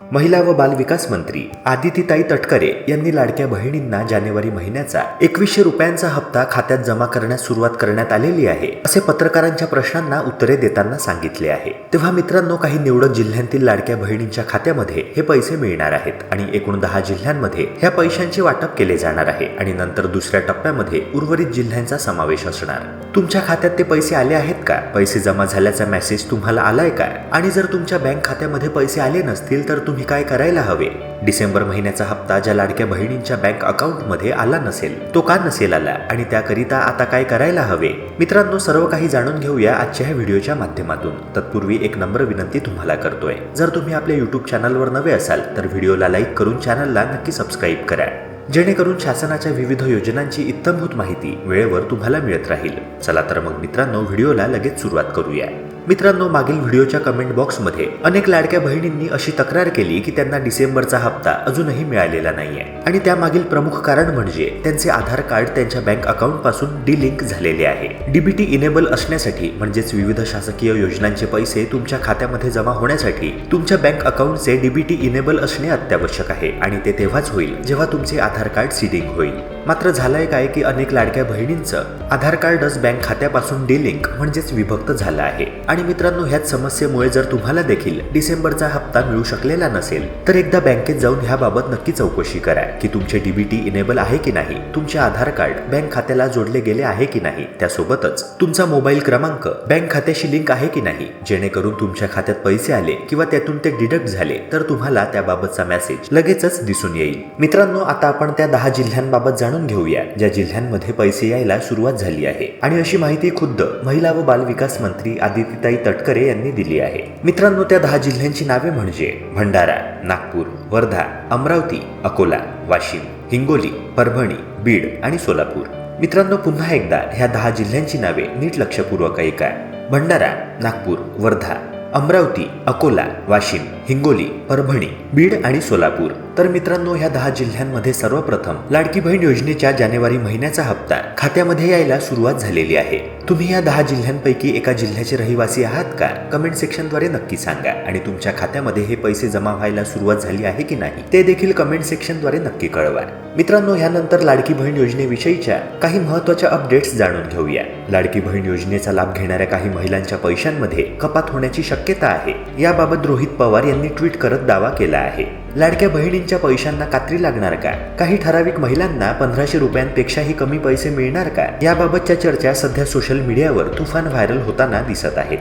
महिला व बाल विकास मंत्री आदितीताई तटकरे यांनी लाडक्या बहिणींना जानेवारी महिन्याचा एकवीसशे रुपयांचा हप्ता खात्यात जमा करण्यास सुरुवात करण्यात आलेली आहे असे पत्रकारांच्या प्रश्नांना उत्तरे देताना सांगितले आहे. तेव्हा मित्रांनो काही निवडक जिल्ह्यांतील लाडक्या बहिणींच्या खात्यामध्ये हे पैसे मिळणार आहेत आणि एकूण दहा जिल्ह्यांमध्ये ह्या पैशांचे वाटप केले जाणार आहे आणि नंतर दुसऱ्या टप्प्यामध्ये उर्वरित जिल्ह्यांचा समावेश असणार. तुमच्या खात्यात ते पैसे आले आहेत का? पैसे जमा झाल्याचा मेसेज तुम्हाला आलाय का? आणि जर तुमच्या बँक खात्यामध्ये पैसे आले नसतील तर तुम्ही काय करायला हवे? डिसेंबर महिन्याचा हप्ता ज्या लाडक्या बहिणींच्या बँक अकाउंटमध्ये आला नसेल तो का नसेल आला आणि त्याकरिता आता काय करायला हवे? मित्रांनो सर्व काही जाणून घेऊया आजच्या ह्या व्हिडिओच्या माध्यमातून. तत्पूर्वी एक नम्र विनंती तुम्हाला करतोय. जर तुम्ही आपल्या युट्यूब चॅनलवर नवे असाल तर व्हिडिओला लाईक करून चॅनलला नक्की सबस्क्राईब करा. जेणेकरून शासनाच्या विविध योजनांची इत्तमभूत माहिती वेळेवर तुम्हाला मिळत राहील. चला तर मग मित्रांनो व्हिडिओला लगेच सुरुवात करूया. मित्रांनो मागील व्हिडिओच्या कमेंट बॉक्समध्ये अनेक लाडक्या बहिणींनी अशी तक्रार केली की त्यांना डिसेंबरचा हप्ता अजूनही मिळालेला नाहीये. आणि त्यामागील प्रमुख कारण म्हणजे त्यांचे आधार कार्ड त्यांच्या बँक अकाउंटपासून डिलिंक झालेले आहे. डीबीटी इनेबल असण्यासाठी म्हणजेच विविध शासकीय योजनांचे पैसे तुमच्या खात्यामध्ये जमा होण्यासाठी तुमच्या बँक अकाउंटचे डीबीटी इनेबल असणे अत्यावश्यक आहे. आणि ते तेव्हाच होईल जेव्हा तुमचे आधार कार्ड सिडिंग होईल. मात्र झालंय काय की अनेक लाडक्या बहिणींचं आधार कार्डच बँक खात्यापासून डिलिंक म्हणजेच विभक्त झालं आहे. आणि मित्रांनो ह्याच समस्येमुळे जर तुम्हाला देखील डिसेंबरचा हप्ता मिळू शकलेला नसेल तर एकदा बँकेत जाऊन ह्याबाबत नक्की चौकशी करा की तुमचे डीबीटी इनेबल आहे की नाही तुमचे आधार कार्ड बँक खात्याला जोडले गेले आहे की नाही त्यासोबतच तुमचा मोबाईल क्रमांक बँक खात्याशी लिंक आहे की नाही जेणेकरून तुमच्या खात्यात पैसे आले किंवा त्यातून ते डिडक्ट झाले तर तुम्हाला त्याबाबतचा मेसेज लगेचच दिसून येईल. मित्रांनो आता आपण त्या दहा जिल्ह्यांबाबत जाणून घेऊया ज्या जिल्ह्यांमध्ये पैसे यायला सुरुवात झाली आहे. आणि अशी माहिती खुद्द महिला व बाल विकास मंत्री आदितीताई तटकरे यांनी दिली आहे. मित्रांनो त्या दहा जिल्ह्यांची नावे म्हणजे भंडारा नागपूर वर्धा अमरावती अकोला वाशिम हिंगोली परभणी बीड आणि सोलापूर. मित्रांनो पुन्हा एकदा ह्या दहा जिल्ह्यांची नावे नीट लक्षपूर्वक ऐका. भंडारा नागपूर वर्धा अमरावती अकोला वाशिम हिंगोली परभणी बीड आणि सोलापूर. तर मित्रांनो ह्या दहा जिल्ह्यांमध्ये सर्वप्रथम लाडकी बहीण योजनेच्या जानेवारी महिन्याचा हप्ता खात्यामध्ये यायला सुरुवात झालेली आहे. तुम्ही या दहा जिल्ह्यांपैकी एका जिल्ह्याचे रहिवासी आहात का? कमेंट सेक्शनद्वारे नक्की सांगा. आणि तुमच्या खात्यामध्ये हे पैसे जमा व्हायला सुरुवात झाली आहे की नाही ते देखील कमेंट सेक्शनद्वारे नक्की कळवा. मित्रांनो ह्यानंतर लाडकी बहीण योजनेविषयीच्या काही महत्त्वाच्या अपडेट्स जाणून घेऊया. लाडकी बहीण योजनेचा लाभ घेणाऱ्या काही महिलांच्या पैशांमध्ये कपात होण्याची शक्यता आहे. याबाबत रोहित पवार यांनी ट्विट करत दावा केला आहे. लाडक्या बहिणींच्या पैशांना कात्री लागणार का? काही ठराविक महिलांना पंधराशे रुपयांपेक्षाही कमी पैसे मिळणार का? याबाबतच्या चर्चा सध्या सोशल मीडियावर तुफान व्हायरल होताना दिसत आहेत.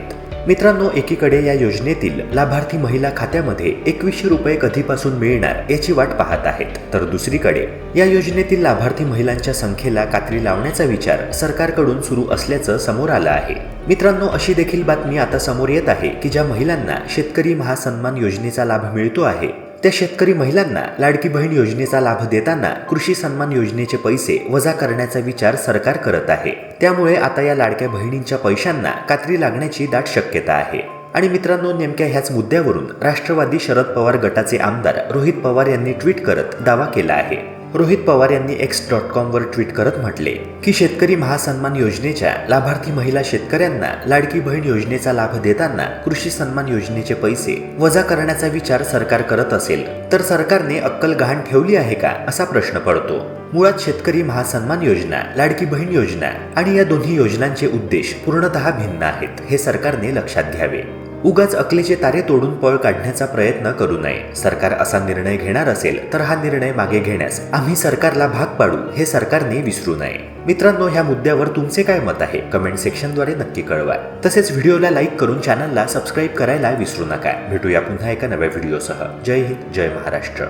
मित्रांनो एकीकडे या योजनेतील लाभार्थी महिला खात्यामध्ये एकवीसशे रुपये कधीपासून मिळणार याची वाट पाहत आहेत. तर दुसरीकडे या योजनेतील लाभार्थी महिलांच्या संख्येला कात्री लावण्याचा विचार सरकारकडून सुरू असल्याचं समोर आलं आहे. मित्रांनो अशी देखील बातमी आता समोर येत आहे की ज्या महिलांना शेतकरी महासन्मान योजनेचा लाभ मिळतो आहे त्या शेतकरी महिलांना लाडकी बहीण योजनेचा लाभ देताना कृषी सन्मान योजनेचे पैसे वजा करण्याचा विचार सरकार करत आहे. त्यामुळे आता या लाडक्या बहिणींच्या पैशांना कात्री लागण्याची दाट शक्यता आहे. आणि मित्रांनो नेमक्या ह्याच मुद्द्यावरून राष्ट्रवादी शरद पवार गटाचे आमदार रोहित पवार यांनी ट्विट करत दावा केला आहे. रोहित पवार यांनी एक्स डॉट कॉमवर ट्विट करत म्हटले की शेतकरी महासन्मान योजनेच्या लाभार्थी महिला शेतकऱ्यांना लाडकी बहीण योजनेचा लाभ देताना कृषी सन्मान योजनेचे पैसे वजा करण्याचा विचार सरकार करत असेल तर सरकारने अक्कल गहाण ठेवली आहे का असा प्रश्न पडतो. मुळात शेतकरी महासन्मान योजना लाडकी बहीण योजना आणि या दोन्ही योजनांचे उद्देश पूर्णतः भिन्न आहेत हे सरकारने लक्षात घ्यावे. उगाच अकलेचे तारे तोडून पळ काढण्याचा प्रयत्न करू नये. सरकार असा निर्णय घेणार असेल तर हा निर्णय मागे घेण्यास आम्ही सरकारला भाग पाडू हे सरकारने विसरू नये. मित्रांनो ह्या मुद्द्यावर तुमचे काय मत आहे? कमेंट सेक्शनद्वारे नक्की कळवा. तसेच व्हिडिओला लाईक करून चॅनलला सबस्क्राईब करायला विसरू नका. भेटूया पुन्हा एका नव्या व्हिडिओसह. जय हिंद जय महाराष्ट्र.